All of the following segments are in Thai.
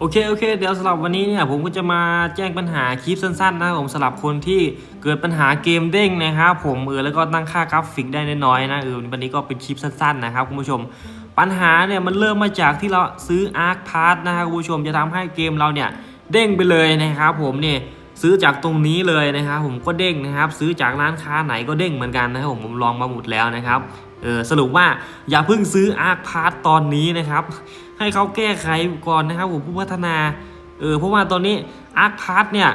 โอเคโอเค เดี๋ยวสำหรับวันนี้เนี่ยผมก็จะมาแจ้งปัญหาคลิปสั้นๆนะครับผมสำหรับคนที่เกิดปัญหาเกมเด้งนะครับผมเออแล้วก็ตั้งค่ากราฟิกได้น้อยๆนะเออวันนี้ก็เป็นคลิปสั้นๆนะครับคุณผู้ชม ปัญหาเนี่ยมันเริ่มมาจากที่เราซื้อ Arc Pass นะครับคุณผู้ชมจะทำให้เกมเราเนี่ยเด้งไปเลยนะครับผมเนี่ยซื้อจากตรงนี้เลยนะครับผมก็เด้งนะครับ ซื้อจากร้านค้าไหนก็เด้งเหมือนกันนะครับผมผมลองมาหมดแล้วนะครับเออสรุปว่าอย่าเพิ่งซื้อ Arc Pass ตอนนี้นะครับ ให้เขาแก้ไขก่อนนะครับผมผู้พัฒนาเออเพราะว่าตอนนี้ Arc Pass เนี่ย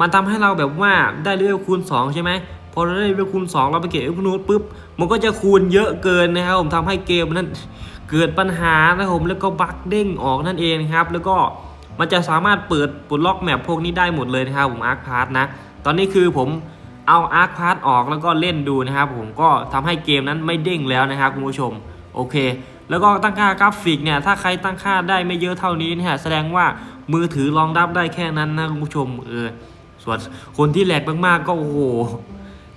มันทำให้เราแบบว่าได้เลเวลคูณ 2 ใช่ไหมพอเราได้เลเวลคูณ 2 เราไปเก็บเอฟนูตปุ๊บมันก็จะคูณเยอะเกินนะครับผมทำให้เกมนั้นเกิดปัญหานะครับผมแล้วก็บั๊กเด้งออกนั่นเองครับ แล้วก็มันจะสามารถเปิดปลดล็อกแมปพวกนี้ได้หมดเลยนะครับผมอาร์คพาร์นะตอนนี้คือผมเอาอาร์คพาร์ออกแล้วก็เล่นดูนะครับผมก็ทำให้เกมนั้นไม่เด้งแล้วนะครับคุณผู้ชม โอเค แล้วก็ตั้งค่ากราฟิกเนี่ยถ้าใครตั้งค่าได้ไม่เยอะเท่านี้เนี่ยแสดงว่ามือถือรองรับได้แค่นั้นนะคุณผู้ชมเออส่วนคนที่แหลกมากๆก็โอ้โห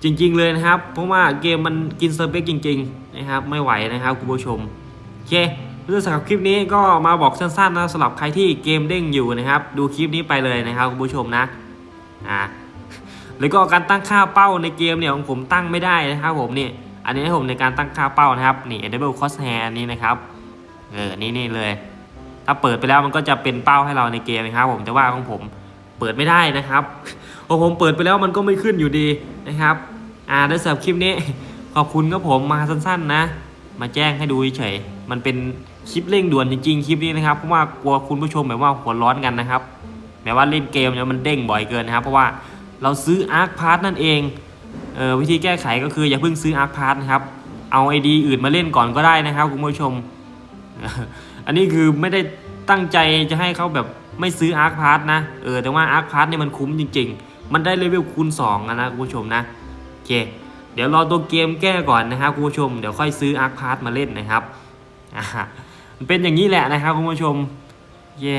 จริง ๆ เลยนะครับ เพราะว่าเกมมันกินสเปคจริง ๆ นะครับ ไม่ไหวนะครับคุณผู้ชมโอเคเรื่องสำหรับคลิปนี้ก็มาบอกสั้นๆนะสำหรับใครที่เกมเด้งอยู่นะครับ ดูคลิปนี้ไปเลยนะครับคุณผู้ชมนะอ่าแล้วก็การตั้งค่าเป้าในเกมเนี่ยของผมตั้งไม่ได้นะครับผมนี่ อันนี้ให้ผมในการตั้งค่าเป้านะครับนี่ enable crosshair อันนี้นะครับเออนี่นี่เลย ถ้าเปิดไปแล้วมันก็จะเป็นเป้าให้เราในเกมนะครับ ผมแต่ว่าของผมเปิดไม่ได้นะครับพอผมเปิดไปแล้วมันก็ไม่ขึ้นอยู่ดีนะครับ อ่าแล้วสำหรับคลิปนี้ขอบคุณครับผมมาสั้นๆนะ มาแจ้งให้ดูเฉยมันเป็นคลิปเร่งด่วนจริงๆคลิปนี้นะครับเพราะว่ากลัวคุณผู้ชมแบบว่าหัวร้อนกันนะครับแบบว่าเล่นเกมเนี่ยมันเด้งบ่อยเกินนะครับ เพราะว่าเราซื้อ Arc Pass นั่นเอง วิธีแก้ไขก็คืออย่าเพิ่งซื้อ Arc Pass นะครับ เอาไอดีอื่นมาเล่นก่อนก็ได้นะครับคุณผู้ชม อันนี้คือไม่ได้ตั้งใจจะให้เขาแบบไม่ซื้อ Arc Pass นะ เออแต่ว่า Arc Pass เนี่ยมันคุ้มจริง ๆ มันได้เลเวลคูณ2อะนะคุณผู้ชมนะโอเค เดี๋ยวรอตัวเกมแก้ก่อนนะครับคุณผู้ชมเดี๋ยวค่อยซื้อ Arc Pass มาเล่นนะครับอ่ามันเป็นอย่างนี้แหละนะครับคุณผู้ชมเย่